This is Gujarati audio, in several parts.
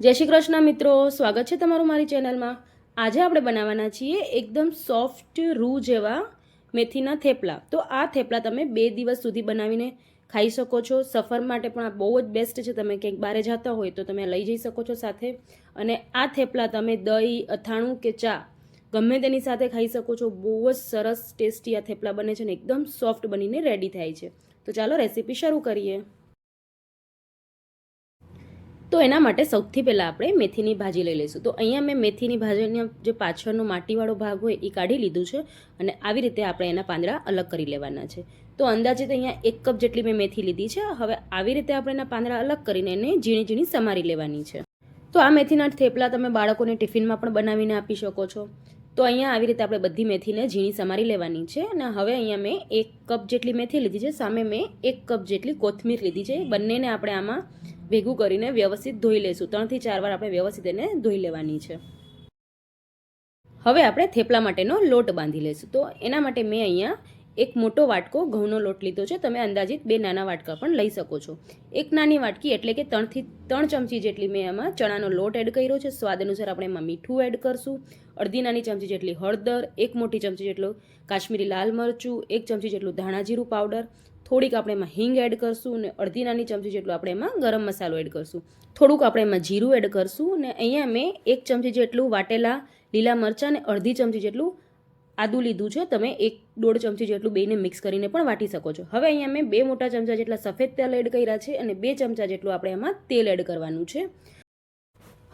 જય શ્રી કૃષ્ણ મિત્રો, સ્વાગત છે તમારું મારી ચેનલમાં. આજે આપણે બનાવવાના છીએ એકદમ સોફ્ટ રૂ જેવા મેથીના થેપલા. તો આ થેપલા તમે બે દિવસ સુધી બનાવીને ખાઈ શકો છો. સફર માટે પણ આ બહુ જ બેસ્ટ છે. તમે ક્યાંક બહાર જતા હોય તો તમે લઈ જઈ શકો છો સાથે. અને આ થેપલા તમે દહીં, અથાણું કે ચા ગમે તેની સાથે ખાઈ શકો છો. બહુ જ સરસ, ટેસ્ટી આ થેપલા બને છે ને એકદમ સોફ્ટ બનીને રેડી થાય છે. તો ચાલો રેસીપી શરૂ કરીએ. તો એના માટે સૌથી પહેલાં આપણે મેથીની ભાજી લઈ લઈશું. તો અહીંયા મેં મેથીની ભાજીનો જે પાછળનો માટીવાળો ભાગ હોય એ કાઢી લીધું છે અને આવી રીતે આપણે એના પાંદડા અલગ કરી લેવાના છે. તો અંદાજિત અહીંયા એક કપ જેટલી મેં મેથી લીધી છે. હવે આવી રીતે આપણે એના પાંદડા અલગ કરીને એને ઝીણી ઝીણી સમારી લેવાની છે. તો આ મેથીના થેપલા તમે બાળકોને ટિફિનમાં પણ બનાવીને આપી શકો છો. તો અહીંયા આવી રીતે આપણે બધી મેથીને ઝીણી સમારી લેવાની છે અને હવે અહીંયા મેં એક કપ જેટલી મેથી લીધી છે. સામે મેં એક કપ જેટલી કોથમીર લીધી છે. બંનેને આપણે આમાં ભેગું કરીને વ્યવસ્થિત ધોઈ લઈશું ત્રણથી ચાર વાર આપણે વ્યવસ્થિત એને ધોઈ લેવાની છે. હવે આપણે થેપલા માટેનો લોટ બાંધી લઈશું તો એના માટે મેં અહીંયા એક મોટો વાટકો ઘઉંનો લોટ લીધો છે. તમે અંદાજિત બે નાના વાટકા પણ લઈ શકો છો. એક નાની વાટકી એટલે કે ત્રણથી ત્રણ ચમચી જેટલી મેં એમાં ચણાનો લોટ એડ કર્યો છે. સ્વાદ અનુસાર આપણે એમાં મીઠું એડ કરશું. અડધી નાની ચમચી જેટલી હળદર, એક મોટી ચમચી જેટલું કાશ્મીરી લાલ મરચું, એક ચમચી જેટલું ધાણા જીરું પાવડર થોડીક આપણે એમાં હિંગ એડ કરશું અને અડધી નાની ચમચી જેટલું આપણે એમાં ગરમ મસાલો એડ કરશું. થોડુંક આપણે એમાં જીરું એડ કરશું અને અહીંયા મેં એક ચમચી જેટલું વાટેલા લીલા મરચાં અને અડધી ચમચી જેટલું આદું લીધું છે. તમે એક દોઢ ચમચી જેટલું બેને મિક્સ કરીને પણ વાટી શકો છો. હવે અહીંયા મેં બે મોટા ચમચા જેટલા સફેદ તેલ એડ કર્યા છે અને બે ચમચા જેટલું આપણે એમાં તેલ એડ કરવાનું છે.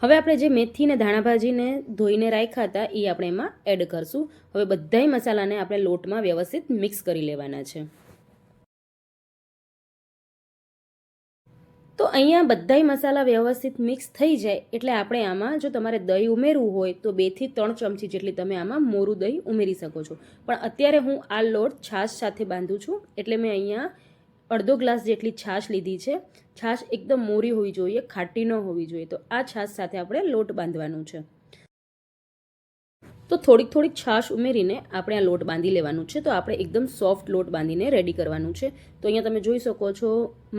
હવે આપણે જે મેથી ને ધાણાભાજીને ધોઈને રાખ્યા હતા એ આપણે એમાં એડ કરશું. હવે બધાય મસાલાને આપણે લોટમાં વ્યવસ્થિત મિક્સ કરી લેવાના છે. તો અહીંયા બધાય મસાલા વ્યવસ્થિત મિક્સ થઈ જાય એટલે આપણે આમાં જો તમારે દહીં ઉમેરવું હોય તો બેથી ત્રણ ચમચી જેટલી તમે આમાં મોરું દહીં ઉમેરી શકો છો. પણ અત્યારે હું આ લોટ છાશ સાથે બાંધું છું એટલે મેં અહીંયા અડધો ગ્લાસ જેટલી છાશ લીધી છે. છાશ એકદમ મોરી હોવી જોઈએ, ખાટી ન હોવી જોઈએ. તો આ છાશ સાથે આપણે લોટ બાંધવાનું છે. તો થોડીક થોડીક છાશ ઉમેરીને આપણે આ લોટ બાંધી લેવાનું છે. તો આપણે એકદમ સોફ્ટ લોટ બાંધીને રેડી કરવાનું છે. તો અહીંયા તમે જોઈ શકો છો,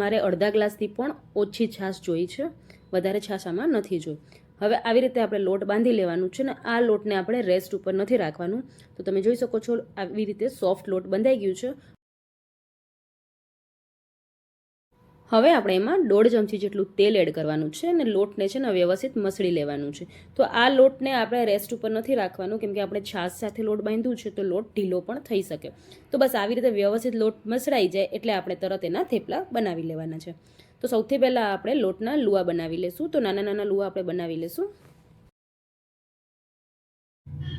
મારે અડધા ગ્લાસથી પણ ઓછી છાશ જોઈ છે. વધારે છાશ આમાં નથી જોઈ. હવે આવી રીતે આપણે લોટ બાંધી લેવાનું છે ને આ લોટને આપણે રેસ્ટ ઉપર નથી રાખવાનું. તો તમે જોઈ શકો છો, આવી રીતે સોફ્ટ લોટ બંધાઈ ગયું છે. હવે આપણે એમાં દોઢ ચમચી જેટલું તેલ એડ કરવાનું છે અને લોટને છે ને વ્યવસ્થિત મસળી લેવાનું છે. તો આ લોટને આપણે રેસ્ટ ઉપર નથી રાખવાનું કેમકે આપણે છાશ સાથે લોટ બાંધ્યું છે તો લોટ ઢીલો પણ થઈ શકે. તો બસ આવી રીતે વ્યવસ્થિત લોટ મસળાઈ જાય એટલે આપણે તરત એના થેપલા બનાવી લેવાના છે. તો સૌથી પહેલાં આપણે લોટના લુવા બનાવી લેશું. તો નાના નાના લુવા આપણે બનાવી લેશું.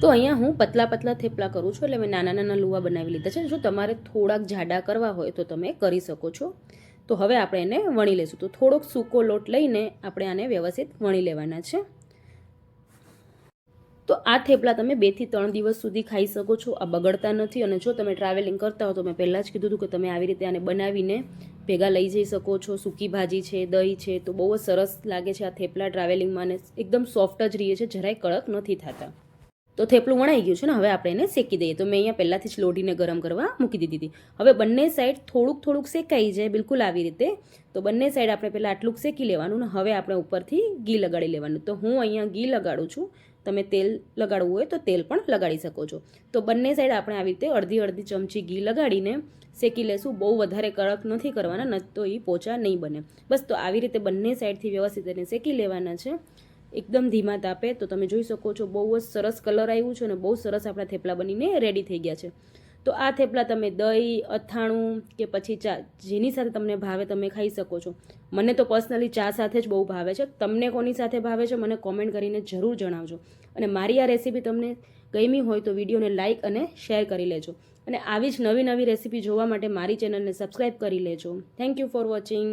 તો અહીંયા હું પતલા પતલા થેપલા કરું છું એટલે મેં નાના નાના લુવા બનાવી લીધા છે. જો તમારે થોડાક જાડા કરવા હોય તો તમે કરી શકો છો. તો હવે આપણે એને વણી લઈશું તો થોડોક સૂકો લોટ લઈને આપણે આને વ્યવસ્થિત વણી લેવાના છે. તો આ થેપલા તમે બેથી ત્રણ દિવસ સુધી ખાઈ શકો છો. આ બગડતા નથી અને જો તમે ટ્રાવેલિંગ કરતા હો તો મેં પહેલાં જ કીધું હતું કે તમે આવી રીતે આને બનાવીને ભેગા લઈ જઈ શકો છો. સૂકી ભાજી છે, દહીં છે, તો બહુ જ સરસ લાગે છે આ થેપલા ટ્રાવેલિંગમાં અને એકદમ સોફ્ટ જ રહીએ છે. જરાય કડક નથી થતા. તો થેપલું વણાઈ ગયું છે ને, હવે આપણે એને શેકી દઈએ. તો મેં અહીંયા પહેલાંથી જ લોઢીને ગરમ કરવા મૂકી દીધી હતી. હવે બંને સાઈડ થોડુંક થોડુંક શેકાઈ જાય બિલકુલ આવી રીતે. તો બંને સાઈડ આપણે પહેલાં આટલું શેકી લેવાનું ને, હવે આપણે ઉપરથી ઘી લગાડી લેવાનું. તો હું અહીંયા ઘી લગાડું છું. તમે તેલ લગાડવું હોય તો તેલ પણ લગાડી શકો છો. તો બંને સાઈડ આપણે આવી રીતે અડધી અડધી ચમચી ઘી લગાડીને શેકી લેશું. બહુ વધારે કડક નથી કરવાના, ન તો એ પોચા નહીં બને. બસ તો આવી રીતે બંને સાઈડથી વ્યવસ્થિત એને શેકી લેવાના છે. એકદમ ધીમા તાપે, તો તમે જોઈ શકો છો બહુ જ સરસ કલર આવ્યું છે અને બહુ સરસ આપણા થેપલા બનીને રેડી થઈ ગયા છે. તો આ થેપલા તમે દહીં, અથાણું કે પછી ચા, જેની સાથે તમને ભાવે તમે ખાઈ શકો છો. મને તો પર્સનલી ચા સાથે જ બહુ ભાવે છે. તમને કોની સાથે ભાવે છે મને કોમેન્ટ કરીને જરૂર જણાવજો. અને મારી આ રેસીપી તમને ગમી હોય તો વિડીયોને લાઇક અને શેર કરી લેજો. અને આવી જ નવી નવી રેસીપી જોવા માટે મારી ચેનલને સબસ્ક્રાઈબ કરી લેજો. Thank you for watching